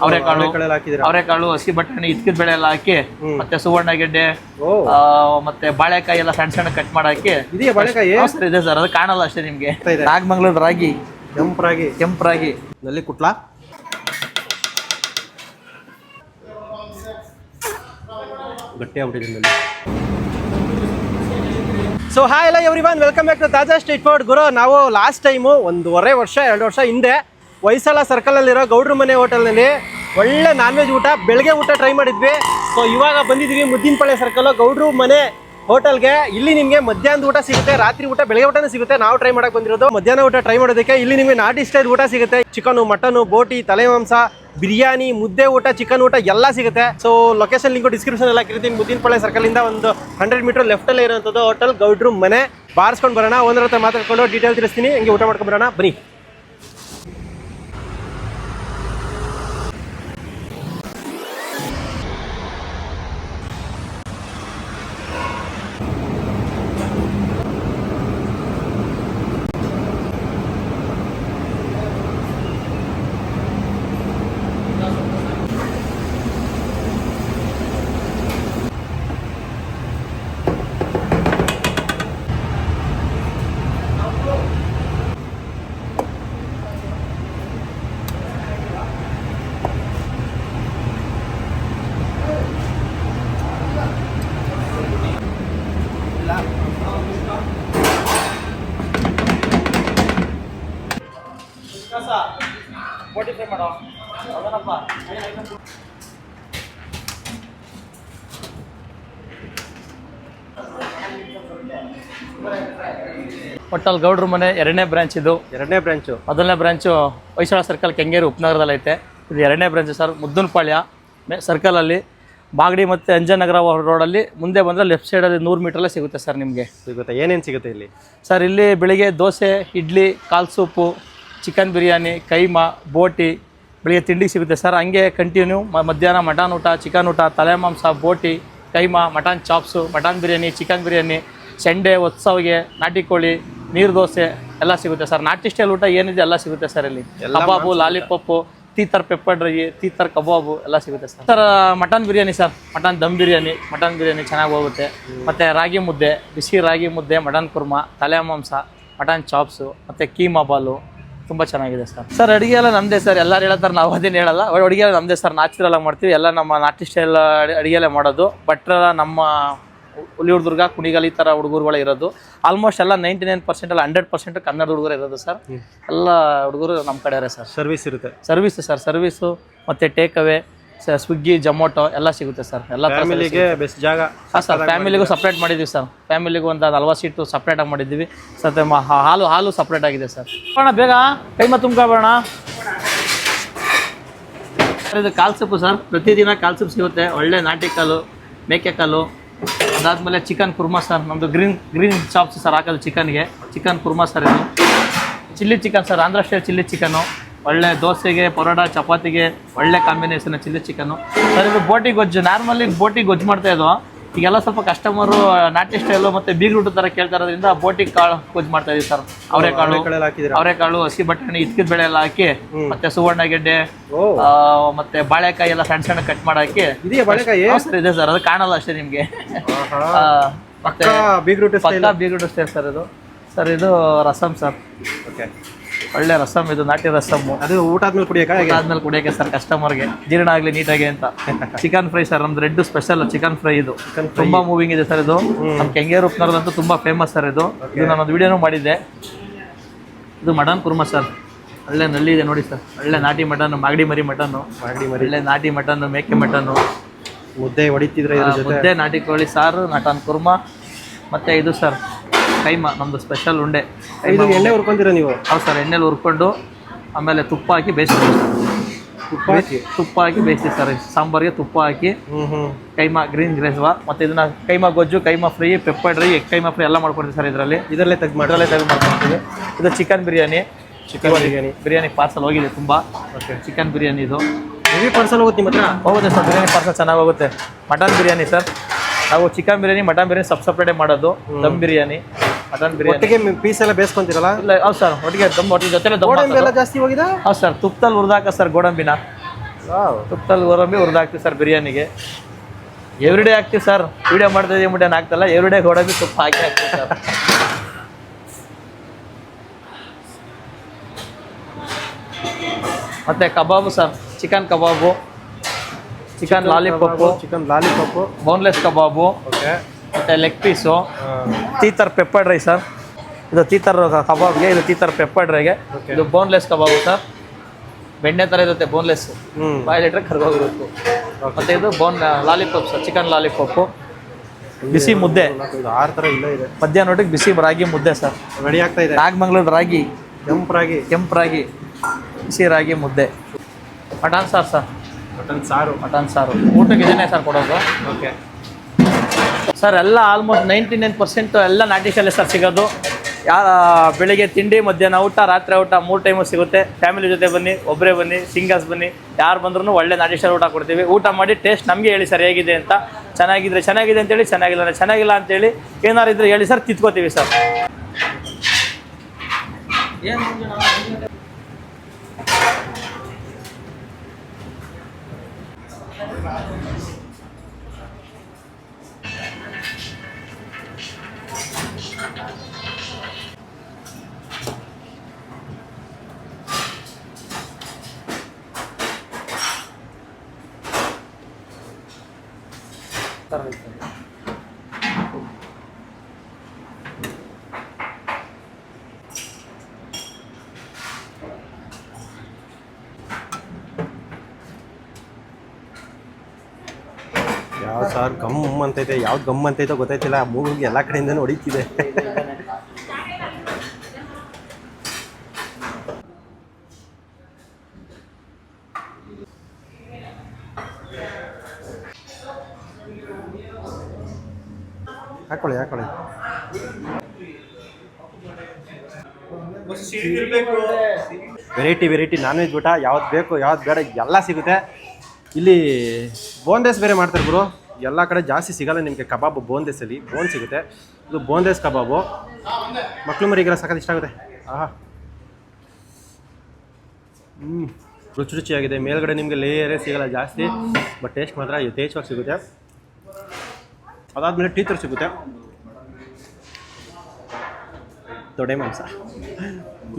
ಅವರೆಕಾಳು ಅವರೆಕಾಳು ಹಸಿ ಬಟಾಣಿ ಇದ್ಕಿದ ಬೆಳೆ ಎಲ್ಲ ಹಾಕಿ ಮತ್ತೆ ಸುವರ್ಣ ಗೆಡ್ಡೆ ಆ, ಮತ್ತೆ ಬಾಳೆಕಾಯಿ ಎಲ್ಲ ಸಣ್ಣ ಸಣ್ಣ ಕಟ್ ಮಾಡಾಕಿ. ಬಾಳೆಕಾಯಿ? ಸರ್ ಇದೆ ಸರ್ ಅದು ಕಾಣಲ್ಲ ಅಷ್ಟೇ ನಿಮ್ಗೆ. ನಾಗಮಂಗ್ಳೂರ್ ರಾಗಿ ಕೆಂಪು ರಾಗಿ. ಕೆಂಪು ರಾಗಿ ನಲ್ಲಿ ಕುಟ್ಲ? ಗಟ್ಟಿ ಆಗ್ಬಿಟ್ಟಿದೆ ಸೊ ಹಾಯ್ ಎಲ್ಲ everyone welcome back to Taaza street food ಗುರು ನಾವು ಲಾಸ್ಟ್ ಟೈಮು ಒಂದೂವರೆ ವರ್ಷ ಎರಡು ವರ್ಷ ಹಿಂದೆ ಹೊಯ್ಸಳ ಸರ್ಕಲಲ್ಲಿರೋ ಗೌಡ್ರ ಮನೆ ಹೋಟೆಲ್ನಲ್ಲಿ ಒಳ್ಳೆ ನಾನ್ ವೆಜ್ ಊಟ ಬೆಳಗ್ಗೆ ಊಟ ಟ್ರೈ ಮಾಡಿದ್ವಿ. ಸೊ ಇವಾಗ ಬಂದಿದ್ವಿ ಮುದ್ದಿನಪಾಳೆ ಸರ್ಕಲ್ ಗೌಡ್ರು ಮನೆ ಹೋಟೆಲ್ಗೆ ಇಲ್ಲಿ ನಿಮಗೆ ಮಧ್ಯಾಹ್ನದ ಊಟ ಸಿಗುತ್ತೆ, ರಾತ್ರಿ ಊಟ ಬೆಳಗ್ಗೆ ಊಟನೂ ಸಿಗುತ್ತೆ. ನಾವು ಟ್ರೈ ಮಾಡಕ್ ಬಂದಿರೋದು ಮಧ್ಯಾಹ್ನ ಊಟ ಟ್ರೈ ಮಾಡೋದಕ್ಕೆ. ಇಲ್ಲಿ ನಿಮಗೆ ನಾಟಿ ಸ್ಟೈಲ್ ಊಟ ಸಿಗುತ್ತೆ. ಚಿಕನು ಮಟನು ಬೋಟಿ, ತಲೆ ಮಾಂಸ, ಬಿರಿಯಾನಿ, ಮುದ್ದೆ ಊಟ ಚಿಕನ್ ಊಟ ಎಲ್ಲ ಸಿಗುತ್ತೆ. ಸೊ ಲೊಕೇಶನ್ ಲಿಂಕ್ ಡಿಸ್ಕ್ರಿಪ್ಷನ್ ಎಲ್ಲ ಹಾಕಿರ್ತೀನಿ. ಮುದ್ದಿನಪಾಳೆ ಸರ್ಕಲ್ ಇಂದ ಒಂದು ಹಂಡ್ರೆಡ್ ಮೀಟರ್ ಲೆಫ್ಟ್ ಅಲ್ಲಿ ಇರುವಂತದ್ದು ಹೋಟೆಲ್ ಗೌಡ್ರು ಮನೆ. ಬಾರಿಸ್ಕೊಂಡು ಬರೋಣ. ಒಂದ್ರ ಹತ್ರ ಮಾತಾಡ್ಕೊಂಡು ಡೀಟೇಲ್ ತಿಳಿಸ್ತೀನಿ. ಹಂಗೆ ಊಟ ಮಾಡ್ಕೊಂಡು ಬರೋಣ. ಬನ್ನಿ. ಹೋಟೆಲ್ ಗೌಡ್ರ ಮನೆ ಎರಡನೇ ಬ್ರಾಂಚ್ ಇದು. ಎರಡನೇ ಬ್ರಾಂಚು ಮೊದಲನೇ ಬ್ರಾಂಚು ಹೊಯ್ಸಳ ಸರ್ಕಲ್ ಕೆಂಗೇರಿ ಉಪನಗರದಲ್ಲಿ ಐತೆ. ಇದು ಎರಡನೇ ಬ್ರಾಂಚ್ ಸರ್ ಮುದ್ದನಪಾಳ್ಯ ಸರ್ಕಲ್ ಸರ್ಕಲಲ್ಲಿ ಬಾಗಡಿ ಮತ್ತು ಅಂಜನಗರ ರೋಡಲ್ಲಿ ಮುಂದೆ ಬಂದರೆ ಲೆಫ್ಟ್ ಸೈಡಲ್ಲಿ ನೂರು ಮೀಟ್ರಲ್ಲೇ ಸಿಗುತ್ತೆ ಸರ್ ನಿಮಗೆ. ಸಿಗುತ್ತೆ. ಏನೇನು ಸಿಗುತ್ತೆ ಇಲ್ಲಿ? ಸರ್ ಇಲ್ಲಿ ಬೆಳಿಗ್ಗೆ ದೋಸೆ ಇಡ್ಲಿ ಕಾಲ್ ಸೂಪು ಚಿಕನ್ ಬಿರಿಯಾನಿ ಕೈಮಾ ಬೋಟಿ ಬೆಳಿಗ್ಗೆ ತಿಂಡಿ ಸಿಗುತ್ತೆ ಸರ್ ಹಂಗೆ ಕಂಟಿನ್ಯೂ ಮಧ್ಯಾಹ್ನ ಮಟನ್ ಊಟ ಚಿಕನ್ ಊಟ ತಲೆ ಮಾಂಸ boti keema mutton chops mutton biryani chicken biryani Sunday ಉತ್ಸವಿಗೆ ನಾಟಿ ಕೋಳಿ ನೀರು ದೋಸೆ ಎಲ್ಲ ಸಿಗುತ್ತೆ ಸರ್. ನಾಟಿ ಸ್ಟೈಲ್ ಊಟ ಏನಿದೆ ಎಲ್ಲ ಸಿಗುತ್ತೆ ಸರ್ ಇಲ್ಲಿ. Kebab lollipop teetar pepper dry teetar kebab ಎಲ್ಲ ಸಿಗುತ್ತೆ sir. Sir mutton biryani sir. Mutton dum biryani mutton biryani ಚೆನ್ನಾಗಿ ಹೋಗುತ್ತೆ. ಮತ್ತು ರಾಗಿ ಮುದ್ದೆ ಬಿಸಿ ರಾಗಿ ಮುದ್ದೆ ಮಟನ್ ಕುರ್ಮಾ ತಲೆ ಮಾಂಸ ಮಟನ್ ಚಾಪ್ಸು ಮತ್ತು ಕೀಮಾ ಬಾಲು. ತುಂಬ ಚೆನ್ನಾಗಿದೆ ಸರ್. ಸರ್ ಅಡುಗೆ ಎಲ್ಲ ನಮ್ಮದೇ ಸರ್. ಎಲ್ಲರೂ ಹೇಳ್ತಾರೆ ನಾವು ಅದೇನು ಹೇಳಲ್ಲ. ಅಡುಗೆ ಎಲ್ಲ ನಮ್ಮದೇ ಸರ್. ನ್ಯಾಚುರಲ್ ಆಗಿ ಮಾಡ್ತೀವಿ. ಎಲ್ಲ ನಮ್ಮ ನಾಟಿ ಸ್ಟೈಲ್ ಅಡುಗೆಯಲ್ಲೇ ಮಾಡೋದು. ಭಟ್ರ ನಮ್ಮ ಹುಲಿಯೂರ್ದುರ್ಗ ಕುಣಿಗಲ್ ಈ ಥರ ಹುಡುಗರುಗಳೇ ಇರೋದು. ಆಲ್ಮೋಸ್ಟ್ ಎಲ್ಲ ನೈಂಟಿ ನೈನ್ ಪರ್ಸೆಂಟ್ ಅಲ್ಲ ಹಂಡ್ರೆಡ್ ಪರ್ಸೆಂಟ್ ಕನ್ನಡ ಹುಡುಗರು ಇರೋದು ಸರ್. ಎಲ್ಲ ಹುಡುಗರು ನಮ್ಮ ಕಡೆ ಸರ್. ಸರ್ವಿಸ್ ಇರುತ್ತೆ. ಸರ್ವಿಸ್ ಸರ್ ಸರ್ವಿಸು ಮತ್ತು ಟೇಕ್ ಅವೇ ಸ್ವಿಗ್ಗಿ ಜೊಮೊಟೊ ಎಲ್ಲ ಸಿಗುತ್ತೆ ಸರ್. ಎಲ್ಲ ಫ್ಯಾಮಿಲಿಗೆ ಬೆಸ್ಟ್ ಜಾಗ ಹಾಂ ಸರ್ ಫ್ಯಾಮಿಲಿಗೂ ಸಪ್ರೇಟ್ ಮಾಡಿದ್ದೀವಿ ಸರ್ ಫ್ಯಾಮಿಲಿಗೂ ಒಂದು ನಲ್ವತ್ತು ಸೀಟು ಸಪ್ರೇಟಾಗಿ ಮಾಡಿದ್ದೀವಿ. ಸರ್ ಹಾಲು ಹಾಲು ಸಪ್ರೇಟ್ ಆಗಿದೆ ಸರ್ ಬರೋಣ ಬೇಗ. ಕೈಮ ತುಂಬ್ಕೊಬೋಣ ಸರ್ ಇದು ಕಾಲು ಸೊಪ್ಪು ಸರ್ ಪ್ರತಿದಿನ ಕಾಲು ಸೊಪ್ಪು ಸಿಗುತ್ತೆ. ಒಳ್ಳೆ ನಾಟಿ ಕಾಲು ಮೇಕೆ ಕಾಲು. ಅದಾದಮೇಲೆ ಚಿಕನ್ ಕುರ್ಮಾ ಸರ್ ನಮ್ಮದು ಗ್ರೀನ್ ಗ್ರೀನ್ ಶಾಪ್ಸ್ ಸರ್ ಹಾಕೋದು ಚಿಕನ್ಗೆ. ಚಿಕನ್ ಕುರ್ಮಾ ಸರ್ ಇದು. Chilli chicken sir Andhra style chilli chicken. ಒಳ್ಳೆ ದೋಸೆಗೆ ಪರೋಟ ಚಪಾತಿಗೆ ಒಳ್ಳೆ ಕಾಂಬಿನೇಷನ್ ಚಿಲ್ಲಿ ಚಿಕನ್ನು ಸರ್ ಇದು ಬೋಟಿ ಗೊಜ್ಜು ನಾರ್ಮಲಿ ಬೋಟಿ ಗೊಜ್ಜು ಮಾಡ್ತಾ ಇದ್ವು? ಈಗೆಲ್ಲ ಸ್ವಲ್ಪ ಕಸ್ಟಮರು ನಾಟಿ ಸ್ಟೈಲು ಮತ್ತು ಬೀಗ್ರೂಟ ಥರ ಕೇಳ್ತಾ ಇರೋದ್ರಿಂದ ಬೋಟಿ ಕಾಳು ಗೊಜ್ಜು ಮಾಡ್ತಾ ಇದೀವಿ ಸರ್. ಅವರೆಕಾಳು ಅವರೆಕಾಳು ಹಸಿ ಬಟಾಣಿ ಇದ್ಕಿದ ಬೆಳೆ ಎಲ್ಲ ಹಾಕಿ ಮತ್ತೆ ಸುವರ್ಣ ಗೆಡ್ಡೆ ಮತ್ತೆ ಬಾಳೆಕಾಯಿ ಎಲ್ಲ ಸಣ್ಣ ಸಣ್ಣ ಕಟ್ ಮಾಡಾಕಿ. ಸರ್ ಇದೆ ಸರ್ ಅದು ಕಾಣಲ್ಲ ಅಷ್ಟೇ ನಿಮಗೆ. ಪಕ್ಕ ಬೀಗ್ರೂಟ್ ಸ್ಟೈಲ್ ಪಕ್ಕ ಬೀಗ್ರೂಟ ಸ್ಟೈಲ್ ಸರ್ ಇದು. ಸರ್ ಇದು ರಸಮ್ ಸರ್. ಓಕೆ ಒಳ್ಳೆ ರಸಮ್ ಇದು ನಾಟಿ ರಸಮ್ ಅದು ಊಟ ಆದ್ಮೇಲೆ ಕುಡಿಯಕ್ಕೆ ಆದ್ಮೇಲೆ ಕುಡಿಯಕ್ಕೆ ಸರ್ ಕಸ್ಟಮರ್ಗೆ. ಜೀರ್ಣ ಆಗಲಿ ನೀಟಾಗಿ ಅಂತ. ಚಿಕನ್ ಫ್ರೈ ಸರ್ ನಮ್ದು ರೆಡ್ ಸ್ಪೆಷಲ್ ಚಿಕನ್ ಫ್ರೈ ಇದು. ತುಂಬಾ ಮೂವಿಂಗ್ ಇದೆ ಸರ್ ಇದು. ನಮ್ಮ ಕೆಂಗೇರು ಉಪ್ನರ್ದಂತೂ ತುಂಬಾ ಫೇಮಸ್ ಸರ್ ಇದು. ಇದು ನಾನೊಂದು ವಿಡಿಯೋನೂ ಮಾಡಿದ್ದೆ. ಇದು ಮಟನ್ ಕುರ್ಮಾ ಸರ್. ಒಳ್ಳೆ ನಲ್ಲಿ ಇದೆ ನೋಡಿ ಸರ್. ಒಳ್ಳೆ ನಾಟಿ ಮಟನ್ ಮಾಗಡಿ ಮರಿ ಮಟನ್ ಮಾಗಡಿ ಮರಿ. ಒಳ್ಳೆ ನಾಟಿ ಮಟನ್ ಮೇಕೆ ಮಟನ್ ಮುದ್ದೆ ಹೊಡಿತಿದ್ರೆ ಮುದ್ದೆ ನಾಟಿ ಕೋಳಿ ಸಾರು ಮಟನ್ ಕುರ್ಮಾ. ಮತ್ತೆ ಇದು ಸರ್. ಕೈಮಾ ನಮ್ಮದು ಸ್ಪೆಷಲ್ ಉಂಡೆ. ಇದು ಎಣ್ಣೆ ಹುರ್ಕೊಂತೀರಾ ನೀವು? ಹೌದು ಸರ್ ಎಣ್ಣೆಲಿ ಹುರ್ಕೊಂಡು ಆಮೇಲೆ ತುಪ್ಪ ಹಾಕಿ ಬೇಯಿಸ್ತೀವಿ ತುಪ್ಪ ಹಾಕಿ? ತುಪ್ಪ ಹಾಕಿ ಬೇಯಿಸ್ತೀವಿ ಸರ್. ಸಾಂಬಾರಿಗೆ ತುಪ್ಪ ಹಾಕಿ ಕೈಮಾ ಗ್ರೀನ್ ಗ್ರೇಸ್ವಾ ಮತ್ತು ಇದನ್ನ ಕೈಮಾ ಗೊಜ್ಜು keema fry pepper dry egg keema fry ಎಲ್ಲ ಮಾಡ್ಕೊಡ್ತೀವಿ ಸರ್ ಇದರಲ್ಲಿ. ಇದರಲ್ಲೇ ತೆಗ್ದು ಇದರಲ್ಲೇ ತೆಗೆದು ಮಾಡ್ಕೊಡ್ತೀವಿ. ಇದು chicken biryani chicken biryani biryani parcel ಹೋಗಿದೆ ತುಂಬ. ಓಕೆ ಚಿಕನ್ ಬಿರಿಯಾನಿ ಇದು. ಹೆವಿ ಪಾರ್ಸಲ್ ಹೋಗುತ್ತೆ ನಿಮ್ಮ ಹತ್ರ? ಹೋಗುತ್ತೆ ಸರ್ ಬಿರಿಯಾನಿ ಪಾರ್ಸಲ್ ಚೆನ್ನಾಗಿ ಹೋಗುತ್ತೆ. Mutton biryani sir. ನಾವು ಚಿಕನ್ ಬಿರಿಯಾನಿ ಮಟನ್ ಬಿರಿಯಾನಿ ಸಬ್ ಸಪ್ರೇಟೇ ಮಾಡೋದು. ದಮ್ ಬಿರಿಯಾನಿ ಮಟನ್ ಬಿರಿಯಾನಿ. ಒಟ್ಟಿಗೆ ಪೀಸ್ ಎಲ್ಲ ಬೇಯಿಸ್ಕೊಂತೀರಲ್ಲ? ಇಲ್ಲ ಹೌದು ಸರ್ ಒಟ್ಟಿಗೆ ದಮ್ ಒಟ್ಟಿಗೆ ಜೊತೆಲೆ ದಮ್ ಗೋಡಂಬಿ ಎಲ್ಲ ಜಾಸ್ತಿ ಹೋಗಿದೆ? ಹೌದು ಸರ್ ತುಪ್ಪದಲ್ಲಿ ಹುರಿದಾಕ ಸರ್ ಗೋಡಂಬಿನ. ತುಪ್ಪದಲ್ಲಿ ಗೋಡಂಬಿ ಹುರಿದಾಕ್ತೀವಿ ಸರ್ ಬಿರಿಯಾನಿಗೆ. ಎವ್ರಿಡೇ ಹಾಕ್ತೀವಿ ಸರ್. ವಿಡಿಯೋ ಮಾಡ್ತಾ ಇದೀವಿ ಮುಟ್ಟೆ ಹಾಕ್ತಲ್ಲ ಎವ್ರಿಡೇ ಗೋಡಂಬಿ ತುಪ್ಪ ಹಾಕಿ ಹಾಕ್ತೀವಿ ಸರ್. ಮತ್ತೆ kebab sir chicken kebab chicken lollipop chicken lollipop boneless kebab. Okay. ಮತ್ತು leg piece teetar pepper dry sir ಇದು ತೀತರ್ ಕಬಾಬ್ಗೆ ಇದು ತೀತರ್ ಪೆಪ್ಪರ್ ಡ್ರೈಗೆ ಇದು ಬೋನ್ಲೆಸ್ ಕಬಾಬು ಸರ್ ಬೆಣ್ಣೆ ಥರ ಇರುತ್ತೆ ಬೋನ್ಲೆಸ್ ಹ್ಞೂ ಲೀಟ್ರಿಗೆ ಕರ್ಗೋಗಿರುತ್ತೆ. ಮತ್ತು ಇದು bone lollipop sir chicken lollipop ಬಿಸಿ ಮುದ್ದೆ. ಆರು ಥರ ಇಲ್ಲ ಇದೆ. ಮಧ್ಯಾಹ್ನ ಊಟಕ್ಕೆ ಬಿಸಿ ರಾಗಿ ಮುದ್ದೆ ಸರ್ ರೆಡಿ ಆಗ್ತಾ ಇದೆ. ನಾಗಮಂಗ್ಳೂರು ರಾಗಿ. ಕೆಂಪು ರಾಗಿ. ಕೆಂಪು ರಾಗಿ. ಬಿಸಿ ರಾಗಿ ಮುದ್ದೆ. ಮಟನ್ ಸಾರು ಸರ್ ಮಟನ್ ಸಾರು. ಮಟನ್ ಸಾರು. ಊಟಕ್ಕೆ ಇದನ್ನೇ ಸರ್ ಕೊಡೋದು. ಓಕೆ ಸರ್ ಎಲ್ಲ ಆಲ್ಮೋಸ್ಟ್ ನೈಂಟಿ ನೈನ್ ಪರ್ಸೆಂಟ್ ಎಲ್ಲ ನಾಟಿ ಸರ್ ಸಿಗೋದು. ಯಾ, ಬೆಳಿಗ್ಗೆ ತಿಂಡಿ, ಮಧ್ಯಾಹ್ನ ಊಟ, ರಾತ್ರಿ ಊಟ ಮೂರು ಟೈಮು ಸಿಗುತ್ತೆ. ಫ್ಯಾಮಿಲಿ ಜೊತೆ ಬನ್ನಿ ಒಬ್ಬರೇ ಬನ್ನಿ ಸಿಂಗಲ್ಸ್ ಬನ್ನಿ, ಯಾರು ಬಂದ್ರೂ ಒಳ್ಳೆ ನಾಟಿ ಊಟ ಕೊಡ್ತೀವಿ. ಊಟ ಮಾಡಿ ಟೇಸ್ಟ್ ನಮಗೆ ಹೇಳಿ ಸರ್ ಹೇಗಿದೆ ಅಂತ. ಚೆನ್ನಾಗಿದ್ರೆ ಚೆನ್ನಾಗಿದೆ ಅಂತೇಳಿ, ಚೆನ್ನಾಗಿಲ್ಲ ಅಂದರೆ ಚೆನ್ನಾಗಿಲ್ಲ ಅಂತೇಳಿ ಏನಾರು ಇದ್ರೆ ಹೇಳಿ ಸರ್ ತಿತ್ಕೋತೀವಿ ಸರ್ ಯಾವ ಸಾರ್ ಗಮ್ ಅಂತೈತೆ ಯಾವ್ದು ಗಮ್ ಅಂತೈತೋ ಗೊತ್ತಾಯ್ತಿಲ್ಲ. ಮೂಗಿಗೆ ಎಲ್ಲ ಕಡೆಯಿಂದನೂ ಹೊಡಿತಿದೆ. ಹಾಕೊಳ್ಳಿ ಹಾಕೊಳ್ಳಿ. ವೆರೈಟಿ ವೆರೈಟಿ ನಾನ್ ವೆಜ್ ಊಟ, ಯಾವ್ದು ಬೇಕು, ಯಾವ್ದು ಬೇಡ, ಎಲ್ಲ ಸಿಗುತ್ತೆ. ಇಲ್ಲಿ ಬೋಂದೇಸ್ ಬೇರೆ ಮಾಡ್ತಾರೆ ಗುರು. ಎಲ್ಲ ಕಡೆ ಜಾಸ್ತಿ ಸಿಗಲ್ಲ ನಿಮಗೆ ಕಬಾಬ್ ಬೋಂದೇಸಲ್ಲಿ ಬೋನ್ ಸಿಗುತ್ತೆ. ಇದು ಬೋಂದೇಸ್ ಕಬಾಬು. ಮಕ್ಳು ಮರಿಗೆಲ್ಲ ಸಕತ್ ಇಷ್ಟ ಆಗುತ್ತೆ. ಆಹಾ. ಹ್ಞೂ ರುಚಿ ರುಚಿಯಾಗಿದೆ. ಮೇಲ್ಗಡೆ ನಿಮಗೆ ಲೇಯರೇ ಸಿಗಲ್ಲ ಜಾಸ್ತಿ ಬಟ್ ಟೇಸ್ಟ್ ಮಾತ್ರ ಯಥೇಚ್ಛವಾಗಿ ಸಿಗುತ್ತೆ. ಅದಾದಮೇಲೆ ಟೀಚರ್ ಸಿಗುತ್ತೆ. ತೊಡೆ ಮಾಂಸ.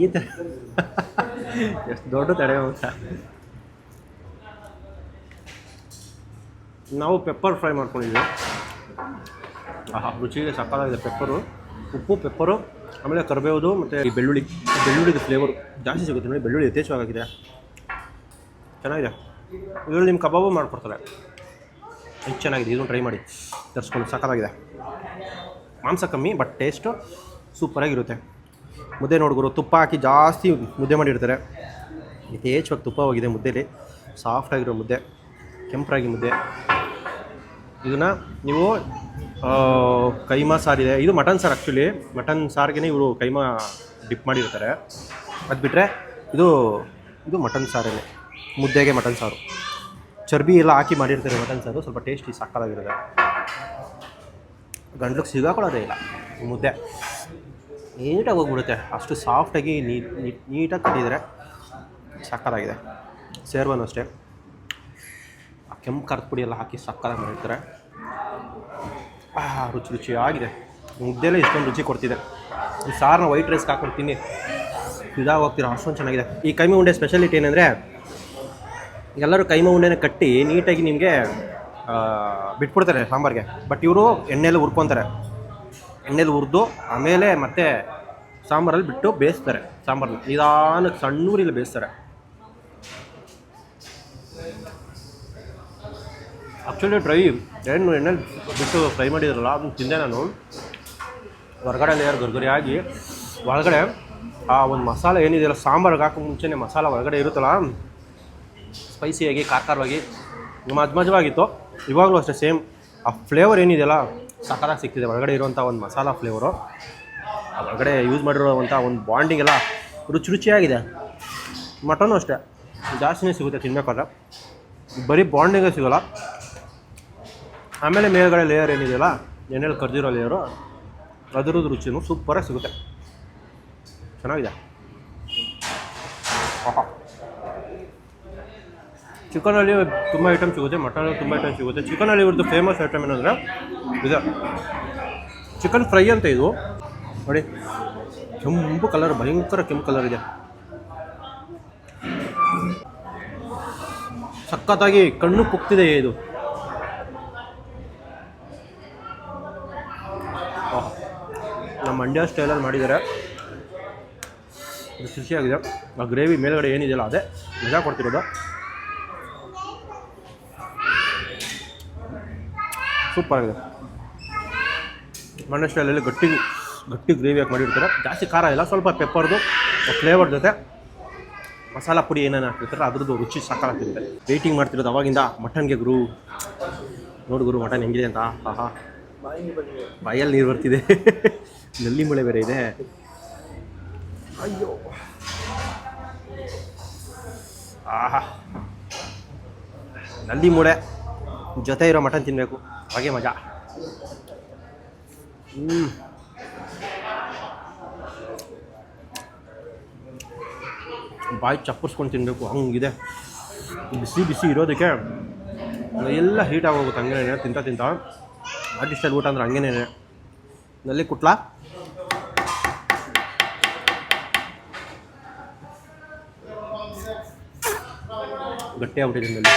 ಈ ಥರ. ಎಷ್ಟು ದೊಡ್ಡ ತಡೆ ಮಾಂಸ. ನಾವು ಪೆಪ್ಪರ್ ಫ್ರೈ ಮಾಡ್ಕೊಂಡಿದ್ದೀವಿ ಆಹಾ, ರುಚಿಗೆ ಸಕ್ಕತ್ತಾಗಿದೆ ಪೆಪ್ಪರು ಉಪ್ಪು ಪೆಪ್ಪರು ಆಮೇಲೆ ಕರಿಬೇವುದು ಮತ್ತು ಈ ಬೆಳ್ಳುಳ್ಳಿ, ಬೆಳ್ಳುಳ್ಳಿದು ಫ್ಲೇವರು ಜಾಸ್ತಿ ಸಿಗುತ್ತೆ ನೋಡಿ, ಬೆಳ್ಳುಳ್ಳಿ ಯಥೇಚ್ಛವಾಗಿದೆ. ಚೆನ್ನಾಗಿದೆ. ಇದರಲ್ಲಿ ನಿಮ್ಮ ಕಬಾಬು ಮಾಡಿಕೊಡ್ತಾರೆ. ಇದು ಚೆನ್ನಾಗಿದೆ ಇದನ್ನು ಟ್ರೈ ಮಾಡಿ. ತರಿಸ್ಕೊಂಡು ಸಕ್ಕತ್ತಾಗಿದೆ ಮಾಂಸ ಕಮ್ಮಿ ಬಟ್ ಟೇಸ್ಟು ಸೂಪರಾಗಿರುತ್ತೆ ಮುದ್ದೆ ನೋಡ್ಗುರು ತುಪ್ಪ ಹಾಕಿ ಜಾಸ್ತಿ ಮುದ್ದೆ ಮಾಡಿರ್ತಾರೆ. ಯಥೇಚ್ಛವಾಗಿ ತುಪ್ಪ ಹೋಗಿದೆ ಮುದ್ದೆಲಿ. ಸಾಫ್ಟಾಗಿರೋ ಮುದ್ದೆ, ಕೆಂಪರಾಗಿ ಮುದ್ದೆ. ಇದನ್ನು ನೀವು ಕೈಮಾ ಸಾರಿದೆ ಇದು. ಮಟನ್ ಸಾರು ಆ್ಯಕ್ಚುಲಿ ಮಟನ್ ಸಾರಿಗೆ ಇವರು ಕೈಮಾ ಡಿಪ್ ಮಾಡಿರ್ತಾರೆ. ಅದು ಬಿಟ್ಟರೆ ಇದು ಇದು ಮಟನ್ ಸಾರೇ ಮುದ್ದೆಗೆ ಮಟನ್ ಸಾರು. ಚರ್ಬಿ ಎಲ್ಲ ಹಾಕಿ ಮಾಡಿರ್ತಾರೆ ಮಟನ್ ಅದು ಸ್ವಲ್ಪ ಟೇಸ್ಟಿ ಸಕ್ಕತ್ತಾಗಿರುತ್ತೆ. ಗಂಟ್ಲಿಗೆ ಸಿಗಾಕೊಳ್ಳೋದೇ ಇಲ್ಲ, ಮುದ್ದೆ. ನೀಟಾಗಿ ಹೋಗ್ಬಿಡುತ್ತೆ, ಅಷ್ಟು ಸಾಫ್ಟಾಗಿ ನೀಟ್ ನೀಟಾಗಿ ಕಟ್ಟಿದರೆ ಸಕ್ಕತ್ತಾಗಿದೆ. ಸೇರ್ವನು ಅಷ್ಟೇ. ಆ ಕೆಂಪು ಖಾರದ ಪುಡಿ ಎಲ್ಲ ಹಾಕಿ ಸಕ್ಕತ್ತಾಗಿ ಮಾಡಿರ್ತಾರೆ. ರುಚಿ ರುಚಿಯಾಗಿದೆ. ಮುದ್ದೆಲ್ಲ ಇಷ್ಟೊಂದು ರುಚಿ ಕೊಡ್ತಿದೆ. ಈ ಸಾರನ್ನ ವೈಟ್ ರೈಸ್ಗೆ ಹಾಕೊಂಡು ತಿನ್ನಿ. ಇದಾಗ ಹೋಗ್ತೀರಾ? ಅಷ್ಟೊಂದು ಚೆನ್ನಾಗಿದೆ. ಈ ಕೈಮಿ ಉಂಡೆ ಸ್ಪೆಷಾಲಿಟಿ ಏನಂದರೆ ಎಲ್ಲರೂ ಕೈಮ ಉಣ್ಣೆನ ಕಟ್ಟಿ ನೀಟಾಗಿ ನಿಮಗೆ ಬಿಟ್ಬಿಡ್ತಾರೆ ಸಾಂಬಾರಿಗೆ. ಬಟ್ ಇವರು ಎಣ್ಣೆಲಿ ಹುರ್ಕೊತಾರೆ. ಎಣ್ಣೆಲಿ ಹುರಿದು ಆಮೇಲೆ ಮತ್ತೆ ಸಾಂಬಾರಲ್ಲಿ ಬಿಟ್ಟು ಬೇಯಿಸ್ತಾರೆ ಸಾಂಬಾರನ್ನ ನಿಧಾನಕ್ಕೆ ಸಣ್ಣೂರಿಲ್ಲಿ ಬೇಯಿಸ್ತಾರೆ. ಆ್ಯಕ್ಚುಲಿ ಡ್ರೈ ಏನು ಎಣ್ಣೆಲಿ ಬಿಟ್ಟು ಫ್ರೈ ಮಾಡಿದ್ರಲ್ಲ ಅದನ್ನ ತಿಂದೆ ನಾನು. ಹೊರಗಡೆ ಲೇಯರ್ ಗರ್ಗರಿಯಾಗಿ ಒಳಗಡೆ ಆ ಒಂದು ಮಸಾಲೆ ಏನಿದೆಯಲ್ಲ ಸಾಂಬಾರಿಗೆ ಹಾಕೋ ಮುಂಚೆನೇ ಮಸಾಲ ಹೊರಗಡೆ ಇರುತ್ತಲ್ಲ ಸ್ಪೈಸಿಯಾಗಿ ಖಾರವಾಗಿ ಮಜ್ಮಜವಾಗಿತ್ತು ಇವಾಗಲೂ ಅಷ್ಟೇ ಸೇಮ್. ಆ ಫ್ಲೇವರ್ ಏನಿದೆಯಲ್ಲ ಸಕಾಲಾಗಿ ಸಿಗ್ತಿದೆ ಒಳಗಡೆ ಇರುವಂಥ ಒಂದು ಮಸಾಲ ಫ್ಲೇವರು. ಒಳಗಡೆ ಯೂಸ್ ಮಾಡಿರುವಂಥ ಒಂದು ಬಾಂಡಿಂಗ್ ಎಲ್ಲ ರುಚಿ ರುಚಿಯಾಗಿದೆ. ಮಟನು ಅಷ್ಟೇ. ಜಾಸ್ತಿನೇ ಸಿಗುತ್ತೆ ತಿನ್ಬೇಕಾದ್ರೆ ಬರೀ ಬಾಂಡಿಂಗೇ ಸಿಗೋಲ್ಲ. ಆಮೇಲೆ ಮೇಲುಗಡೆ ಲೇಯರ್ ಏನಿದೆಯಲ್ಲ, ಎಣ್ಣೆಲಿ ಕರ್ದಿರೋ ಲೇಯರು ಅದರದ್ದು ರುಚಿನೂ ಸೂಪರಾಗಿ ಸಿಗುತ್ತೆ. ಚೆನ್ನಾಗಿದೆ ಆಹಾ ಚಿಕನಲ್ಲಿ ತುಂಬ ಐಟಮ್ ಸಿಗುತ್ತೆ ಮಟನಲ್ಲಿ ತುಂಬ ಐಟಮ್ ಸಿಗುತ್ತೆ. ಚಿಕನಲ್ಲಿ ಇವ್ರದ್ದು ಫೇಮಸ್ ಐಟಮ್ ಏನಂದರೆ, ಇದು ಚಿಕನ್ ಫ್ರೈ ಅಂತ ಇದು. ನೋಡಿ, ಕೆಂಪು ಕಲರ್ ಭಯಂಕರ ಕೆಂಪು ಕಲರ್ ಇದೆ. ಸಖತ್ತಾಗಿ ಕಣ್ಣು ಕುಕ್ತಿದೆ ಇದು. ನಮ್ಮ ಮಂಡ್ಯ ಸ್ಟೈಲಲ್ಲಿ ಮಾಡಿದ್ದಾರೆ. ಇದು ಆ ಗ್ರೇವಿ ಮೇಲ್ಗಡೆ ಏನಿದೆಯಲ್ಲ, ಅದೇ ಮಜಾ ಕೊಡ್ತಿರೋದು. ಸೂಪರ್ ಆಗಿದೆ. ಮಂಡ್ಯ ಸ್ಟೈಲಲ್ಲಿ ಗಟ್ಟಿ ಗಟ್ಟಿ ಗ್ರೇವಿಯಾಗಿ ಮಾಡಿರ್ತಾರೆ ಜಾಸ್ತಿ ಖಾರ ಇಲ್ಲ, ಸ್ವಲ್ಪ ಪೆಪ್ಪರ್ದು ಫ್ಲೇವರ್ ಜೊತೆ ಮಸಾಲ ಪುಡಿ ಏನೇನು ಹಾಕಿರ್ತಾರೆ ಅದ್ರದ್ದು ರುಚಿ ಸಾಕಾಗ್ತಿರುತ್ತೆ ವೇಟಿಂಗ್ ಮಾಡ್ತಿರೋದು ಅವಾಗಿಂದ ಮಟನ್ಗೆ ಗುರು. ನೋಡು ಗುರು, ಮಟನ್ ಹೆಂಗಿದೆ ಅಂತ. ಆಹಾ. ಬಾಯಲ್ಲಿ ನೀರು ಬರ್ತಿದೆ. ನಲ್ಲಿ ಮಳೆ ಬೇರೆ ಇದೆ. ಅಯ್ಯೋ ಆಹಾ. ನಲ್ಲಿ ಮೂಳೆ ಜೊತೆ ಇರೋ ಮಟನ್ ತಿನ್ನಬೇಕು ಹಾಗೆ ಮಜಾ. ಹ್ಞೂ ಬಾಯಿ ಚಪ್ಪರ್ಸ್ಕೊಂಡು ತಿನ್ನಬೇಕು ಹಂಗಿದೆ. ಬಿಸಿ ಬಿಸಿ ಇರೋದಕ್ಕೆ ಎಲ್ಲ ಹೀಟ್ ಆಗೋಗುತ್ತೆ, ಹಂಗೇನೆ ತಿಂತ ತಿಂತ. ಆರ್ಟಿಸ್ಟಲ್ಲಿ ಊಟ ಅಂದ್ರೆ ಹಂಗೇನೆ. ನಲ್ಲಿ ಕುಟ್ಲಾ? ಗಟ್ಟಿ ಆಗ್ಬಿಟ್ಟಿದೆ ನಲ್ಲಿ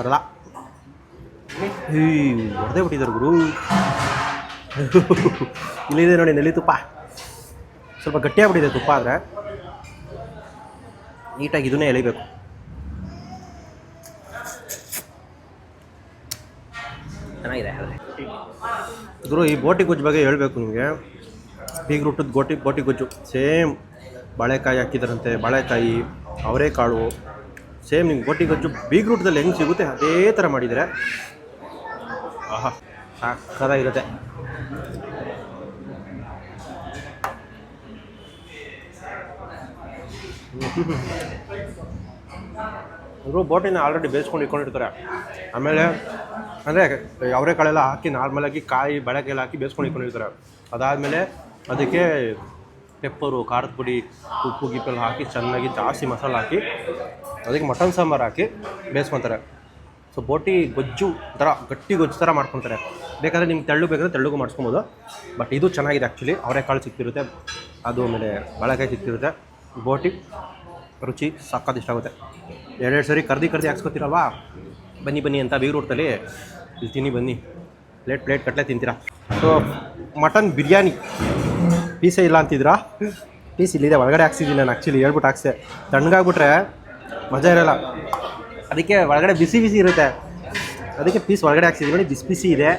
ಬರಲ್ಲ. ಹೊಡೆದೇ ಬಿಟ್ಟಿದ್ದಾರೆ ಗುರು. ಇಲ್ಲಿದೆ ನೋಡಿ ನೆಲ್ಲಿ ತುಪ್ಪ. ಸ್ವಲ್ಪ ಗಟ್ಟಿಯಾಗ್ಬಿಟ್ಟಿದೆ ತುಪ್ಪ ಆದರೆ. ನೀಟಾಗಿ ಇದನ್ನೇ ಎಳಿಬೇಕು. ಚೆನ್ನಾಗಿದೆ ಗುರು, ಈ ಬೋಟಿ ಗೊಜ್ಜು ಬಗ್ಗೆ ಹೇಳಬೇಕು ನಿಮಗೆ. ಬೀಗ್ ರೂಟದ ಗೋಟಿ, ಬೋಟಿ ಗೊಜ್ಜು. ಸೇಮ್ ಬಾಳೆಕಾಯಿ ಹಾಕಿದಾರಂತೆ, ಬಾಳೆಕಾಯಿ, ಅವರೆಕಾಳು. ಸೇಮ್ ನಿಮ್ಗೆ ಗೊಟ್ಟಿ ಗೊಜ್ಜು ಬೀಗ್ ರೂಟದಲ್ಲಿ ಹೆಂಗೆ ಸಿಗುತ್ತೆ ಅದೇ ಥರ ಮಾಡಿದರೆ ಆಹಾ, ಸಾಕಾಗಿರುತ್ತೆ. ಇವರು ಬೋಟಿನ ಆಲ್ರೆಡಿ ಬೇಯಿಸ್ಕೊಂಡು ಇಟ್ಕೊಂಡಿರ್ತಾರೆ. ಆಮೇಲೆ, ಅಂದರೆ ಅವರೆಕಾಳೆಲ್ಲ ಹಾಕಿ ನಾರ್ಮಲಾಗಿ ಕಾಯಿ, ಬಳಕೆಲ್ಲ ಹಾಕಿ ಬೇಯಿಸ್ಕೊಂಡು ಇಟ್ಕೊಂಡಿರ್ತಾರೆ. ಅದಾದಮೇಲೆ ಅದಕ್ಕೆ ಪೆಪ್ಪರು ಖಾರದ ಪುಡಿ, ಉಪ್ಪು, ಗಿಪ್ಪೆಲ್ಲ ಹಾಕಿ ಚೆನ್ನಾಗಿ ಜಾಸ್ತಿ ಮಸಾಲೆ ಹಾಕಿ ಅದಕ್ಕೆ ಮಟನ್ ಸಾಂಬಾರು ಹಾಕಿ ಬೇಯಿಸ್ಕೊತಾರೆ. ಸೊ ಬೋಟಿ ಗೊಜ್ಜು ಥರ ಗಟ್ಟಿ ಗೊಜ್ಜು ಥರ ಮಾಡ್ಕೊತಾರೆ. ಬೇಕಾದರೆ ನಿಮ್ಗೆ ತೆಳ್ಳು ಬೇಕಾದ್ರೆ ತೆಳ್ಳುಗೂ ಮಾಡ್ಸ್ಕೊಬೋದು. ಬಟ್ ಇದು ಚೆನ್ನಾಗಿದೆ ಆ್ಯಕ್ಚುಲಿ ಅವರೆಕಾಳು ಸಿಕ್ತಿರುತ್ತೆ ಅದು ಆಮೇಲೆ ಬಾಳೆಕಾಯಿ ಸಿಕ್ತಿರುತ್ತೆ ಬೋಟಿ, ರುಚಿ ಸಾಕಾದ ಇಷ್ಟ ಆಗುತ್ತೆ. ಎರಡೆರಡು ಸರಿ ಕರ್ದಿ ಕರ್ದಿ ಹಾಕ್ಸ್ಕೊತೀರಲ್ವಾ? ಬನ್ನಿ ಬನ್ನಿ ಅಂತ ಬೀಗ್ ರೂಟಲ್ಲಿ ಇಲ್ಲಿ ತಿನ್ನಿ, ಬನ್ನಿ. ಪ್ಲೇಟ್ ಪ್ಲೇಟ್ ಕಟ್ಲೆ ತಿಂತೀರಾ? So mutton biryani. ಪೀಸೇ ಇಲ್ಲ ಅಂತಿದ್ರಾ? ಪೀಸ್ ಇಲ್ಲಿದೆ, ಒಳಗಡೆ ಹಾಕ್ಸಿದ್ದೀನಿ ನಾನು ಆ್ಯಕ್ಚುಲಿ ಹೇಳ್ಬಿಟ್ಟು ಹಾಕ್ಸೆ ತಣ್ಣಗಾಗ್ಬಿಟ್ರೆ ಮಜಾ ಇರಲ್ಲ. ಅದಕ್ಕೆ ಒಳಗಡೆ ಬಿಸಿ ಬಿಸಿ ಇರುತ್ತೆ. ಅದಕ್ಕೆ ಪೀಸ್ ಒಳಗಡೆ ಹಾಕ್ಸಿದ್ವಿ. ನೋಡಿ, ಬಿಸಿ ಬಿಸಿ ಇದೆ.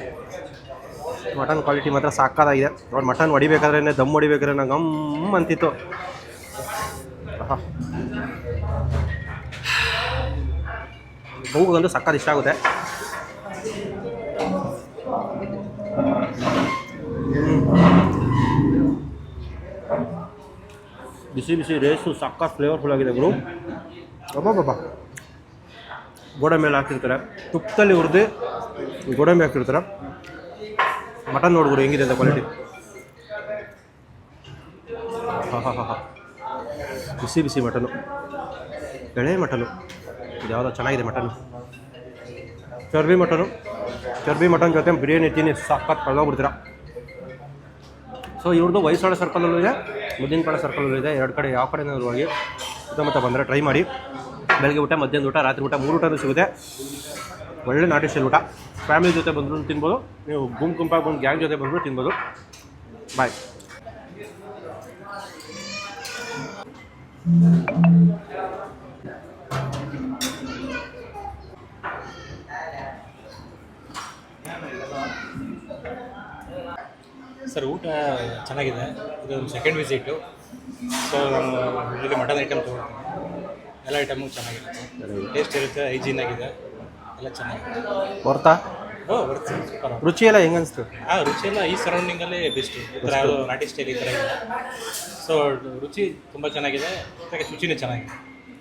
ಮಟನ್ ಕ್ವಾಲಿಟಿ ಮಾತ್ರ ಸಾಕಾಗಿದೆ. ಅವ್ರು ಮಟನ್ ಹೊಡಿಬೇಕಾದ್ರೆ ದಮ್ ಹೊಡಿಬೇಕಾದ್ರೆ ನಂಗೆ ಗಮ್ ಅಂತಿತ್ತು. ಗೊಂಗು ಸಕ್ಕತ್ ಇಷ್ಟ ಆಗುತ್ತೆ. ಬಿಸಿ ಬಿಸಿ ರೇಸು ಸಕ್ಕತ್ ಫ್ಲೇವರ್ಫುಲ್ ಆಗಿದೆ ಗುರು. ಅಬ್ಬಬ್ಬಬ್ಬ ಗೋಡೆ ಮೇಲೆ ಹಾಕಿರ್ತಾರೆ. ತುಪ್ಪದಲ್ಲಿ ಹುರಿದು ಗೋಡೆ ಮೇಲೆ ಹಾಕಿರ್ತಾರೆ. ಮಟನ್ ನೋಡ್ಬೋದು ಹೆಂಗಿದೆ ಅಂತ ಕ್ವಾಲಿಟಿ ಹಾಂ ಹಾಂ ಹಾಂ ಹಾಂ. ಬಿಸಿ ಬಿಸಿ ಮಟನು. ಬೆಳೆ ಮಟನು. ಇದು ಯಾವುದೋ ಚೆನ್ನಾಗಿದೆ ಮಟನು. ಚರ್ಬಿ ಮಟನು. ಚರ್ಬಿ ಮಟನ್ ಜೊತೆ ಬಿರಿಯಾನಿ ತಿನ್ನಿ ಸಖತ್ ಕಳ್ದೋಗ್ಬಿಡ್ತೀರ. ಸೊ ಇವ್ರದ್ದು ವಯಸ್ಸಾಳ ಸರ್ಕಲಲ್ಲೂ ಇದೆ ಮುದ್ದಿನಪಾಡ ಸರ್ಕಲಲ್ಲೂ ಇದೆ. ಎರಡು ಕಡೆ, ಯಾವ ಕಡೆ ಹೋಗಿ. ಸುತ್ತಮುತ್ತ ಬಂದರೆ ಟ್ರೈ ಮಾಡಿ. ಬೆಳಗ್ಗೆ ಊಟ ಮಧ್ಯಾಹ್ನ ಊಟ, ರಾತ್ರಿ ಊಟ, ಮೂರು ಊಟನೂ ಸಿಗುತ್ತೆ. ಒಳ್ಳೆ ನಾಟಿ ಸ್ಟೈಲ್ ಊಟ. ಫ್ಯಾಮಿಲಿ ಜೊತೆ ಬಂದರೂ ತಿನ್ಬೋದು. ನೀವು ಗುಂಪು ಗುಂಪಾಗಿ ಬಂದು ಗ್ಯಾಂಗ್ ಜೊತೆ ಬಂದರೂ ತಿನ್ಬೋದು. ಬಾಯ್ ಸರ್, ಊಟ ಚೆನ್ನಾಗಿದೆ. ಇದು ಸೆಕೆಂಡ್ ವಿಸಿಟು ಸೊ ಇಲ್ಲಿ ಮಟನ್ ಐಟಮ್ ತೊಗೊಳ್ತೀನಿ ಎಲ್ಲ ಐಟಮು ಚೆನ್ನಾಗಿರುತ್ತೆ ಟೇಸ್ಟ್ ಇರುತ್ತೆ ಹೈಜೀನ್ ಆಗಿದೆ. ಎಲ್ಲ ಚೆನ್ನಾಗಿದೆ. ಹೊರ್ತಾ ಓ ಸೂಪರ್ ರುಚಿ ಎಲ್ಲ ಹೆಂಗೆ ಅನಿಸ್ತು? ಹಾಂ ರುಚಿ ಎಲ್ಲ ಈ ಸರೌಂಡಿಂಗಲ್ಲಿ ಬೆಸ್ಟ್ ಈ ಥರ ಯಾವುದು ನಾಟಿ ಸ್ಟೈಲ್ ಈ ಥರ ಇಲ್ಲ. ಸೊ ರುಚಿ ತುಂಬ ಚೆನ್ನಾಗಿದೆ. ಜೊತೆಗೆ ಶುಚಿನೂ ಚೆನ್ನಾಗಿದೆ.